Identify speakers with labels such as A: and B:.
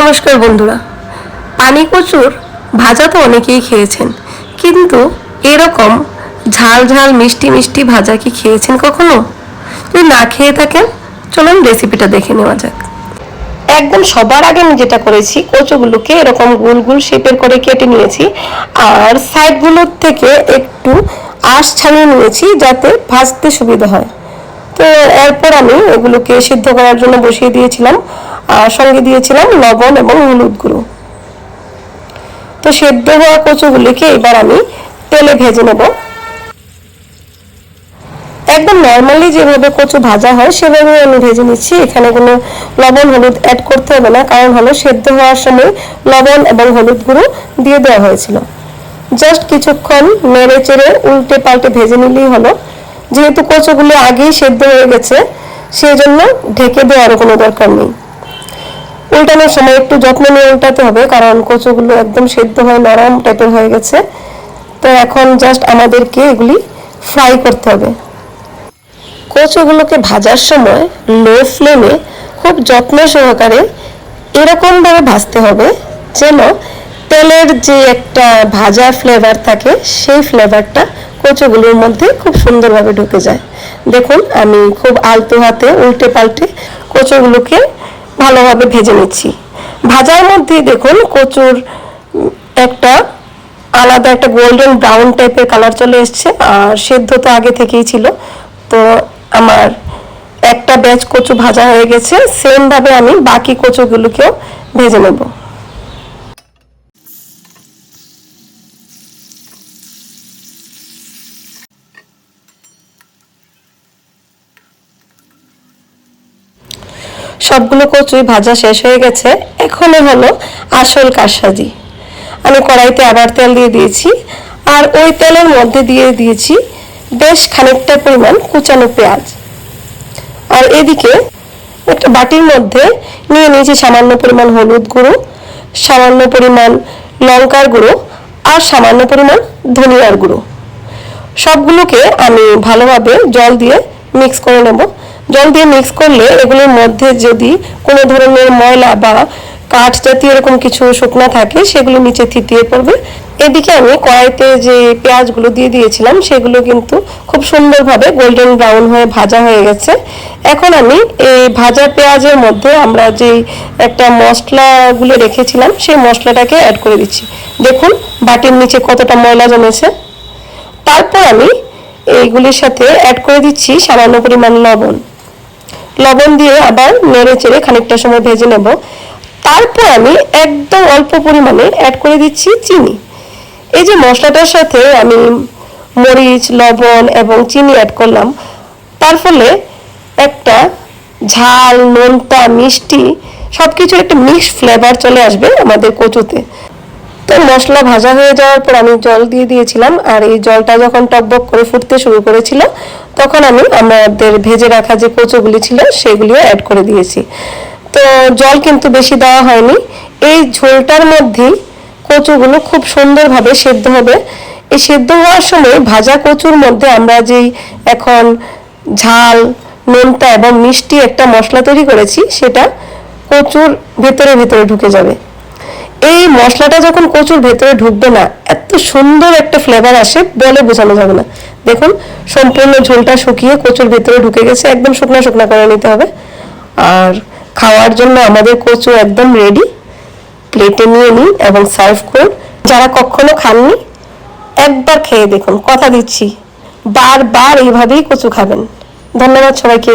A: নমস্কার বন্ধুরা। পানি কচুর ভাজা তো অনেকেই খেয়েছেন, কিন্তু এরকম ঝাল ঝাল মিষ্টি মিষ্টি ভাজা কি খেয়েছেন কখনো? যদি না খেয়ে থাকেন, চলুন রেসিপিটা দেখে নেওয়া যাক। একদম সবার আগে আমি যেটা করেছি, কচুগুলোকে এরকম গোল গোল শেপের করে কেটে নিয়েছি, আর সাইডগুলোর থেকে একটু আঁশ ছাড়িয়ে নিয়েছি যাতে ভাজতে সুবিধা হয়। তো এরপর আমি এগুলোকে সিদ্ধ করার জন্য বসিয়ে দিয়েছিলাম, আর সঙ্গে দিয়েছিলাম লবণ এবং হলুদ গুঁড়ো। তো সেদ্ধ হওয়া কচুগুলিকে এবার আমি তেলে ভেজে নেব। একদম নর্মালি যেভাবে কচু ভাজা হয়, সেভাবে আমি ভেজে নিচ্ছি। এখানে কোনো লবণ হলুদ অ্যাড করতে হবে না, কারণ হলো সেদ্ধ হওয়ার সময় লবণ এবং হলুদ গুঁড়ো দিয়ে দেওয়া হয়েছিল। জাস্ট কিছুক্ষণ নেড়ে চেড়ে উল্টে পাল্টে ভেজে নিলেই হলো। যেহেতু কচুগুলো আগেই সেদ্ধ হয়ে গেছে সেই জন্য ঢেকে দেওয়ার কোনো দরকার নেই। উল্টানোর সময় একটু যত্ন নিয়ে উল্টাতে হবে, কারণ কচুগুলো একদম সেদ্ধ হয়ে, নরম টাইপের হয়ে গেছে। তো এখন জাস্ট আমাদেরকে এগুলি ফ্রাই করতে হবে। কচুগুলোকে ভাজার সময় লো ফ্লেমে খুব যত্ন সহকারে এরকমভাবে ভাজতে হবে, যেন তেলের যে একটা ভাজা ফ্লেভার থাকে, সেই ফ্লেভারটা কচুগুলোর মধ্যে খুব সুন্দরভাবে ঢুকে যায়। দেখুন, আমি খুব আলতো হাতে উল্টে পাল্টে কচুগুলোকে ভালোভাবে ভেজে নিচ্ছি। ভাজার মধ্যে দেখুন, কচুর একটা আলাদা একটা গোল্ডেন ব্রাউন টাইপের কালার চলে এসছে, আর সেদ্ধ তো আগে থেকেই ছিল। তো আমার একটা ব্যাচ কচু ভাজা হয়ে গেছে, সেমভাবে আমি বাকি কচুগুলোকেও ভেজে নেব। সবগুলো কচুই ভাজা শেষ হয়ে গেছে। এখনও হলো আসল কারসাজি। আমি কড়াইতে আবার তেল দিয়ে দিয়েছি। আর ওই তেলের মধ্যে দিয়ে দিয়েছি বেশ খানিকটা পরিমাণ কুচানো পেঁয়াজ। আর এদিকে একটা বাটির মধ্যে নিয়ে নিয়েছি সামান্য পরিমাণ হলুদ গুঁড়ো, সামান্য পরিমাণ লঙ্কার গুঁড়ো আর সামান্য পরিমাণ ধনিয়ার গুঁড়ো। সবগুলোকে আমি ভালোভাবে জল দিয়ে মিক্স করে নেব। জল দিয়ে মিক্স করলে এগুলোর মধ্যে যদি কোনো ধরনের ময়লা বা কাঠ জাতীয় এরকম কিছু শুকনা থাকে, সেগুলো নিচে থিতিয়ে পড়বে। এদিকে আমি কড়াইতে যে পেঁয়াজগুলো দিয়ে দিয়েছিলাম, সেগুলো কিন্তু খুব সুন্দরভাবে গোল্ডেন ব্রাউন হয়ে ভাজা হয়ে গেছে। এখন আমি এই ভাজা পেঁয়াজের মধ্যে আমরা যেই একটা মশলাগুলো রেখেছিলাম, সেই মশলাটাকে অ্যাড করে দিচ্ছি। দেখুন, বাটির নিচে কতটা ময়লা জমেছে। তারপর আমি এইগুলির সাথে অ্যাড করে দিচ্ছি সামান্য পরিমাণ লবণ। লবণ দিয়ে আবার নেড়ে চেড়ে খানিকটা সময় ভেজে নেব। তারপর আমি একদম অল্প পরিমাণে অ্যাড করে দিচ্ছি চিনি। এই যে মশলাটার সাথে আমি মরিচ, লবণ এবং চিনি অ্যাড করলাম, তার ফলে একটা ঝাল, নোনতা, মিষ্টি সব কিছুর একটা মিক্স ফ্লেভার চলে আসবে আমাদের কচুতে। তো মশলা ভাজা হয়ে যাওয়ার পর আমি জল দিয়ে দিয়েছিলাম, আর এই জলটা যখন টকবক করে ফুটতে শুরু করেছিল তখন আমি আমাদের ভেজে রাখা যে কচুগুলি ছিল সেগুলিও অ্যাড করে দিয়েছি। তো জল কিন্তু বেশি দেওয়া হয়নি। এই ঝোলটার মধ্যেই কচুগুলো খুব সুন্দরভাবে সেদ্ধ হবে। এই সেদ্ধ হওয়ার সময় ভাজা কচুর মধ্যে আমরা যেই এখন ঝাল, নোনতা এবং মিষ্টি একটা মশলা তৈরি করেছি, সেটা কচুর ভেতরে ভেতরে ঢুকে যাবে। এই মশলাটা যখন কচুর ভেতরে ঢুকবে না, এত সুন্দর একটা ফ্লেভার আসে, বলে বোঝানো যাবে না। দেখুন, সম্পূর্ণ ঝোলটা শুকিয়ে কচুর ভেতরে ঢুকে গেছে, একদম শুকনা শুকনা করে নিতে হবে। আর খাওয়ার জন্য আমাদের কচু একদম রেডি প্লেটে নিয়ে নিন এবং সার্ভ করুন। যারা কখনো খাননি, একবার খেয়ে দেখুন, কথা দিচ্ছি। বারবার এইভাবেই কচু খাবেন। ধন্যবাদ সবাইকে।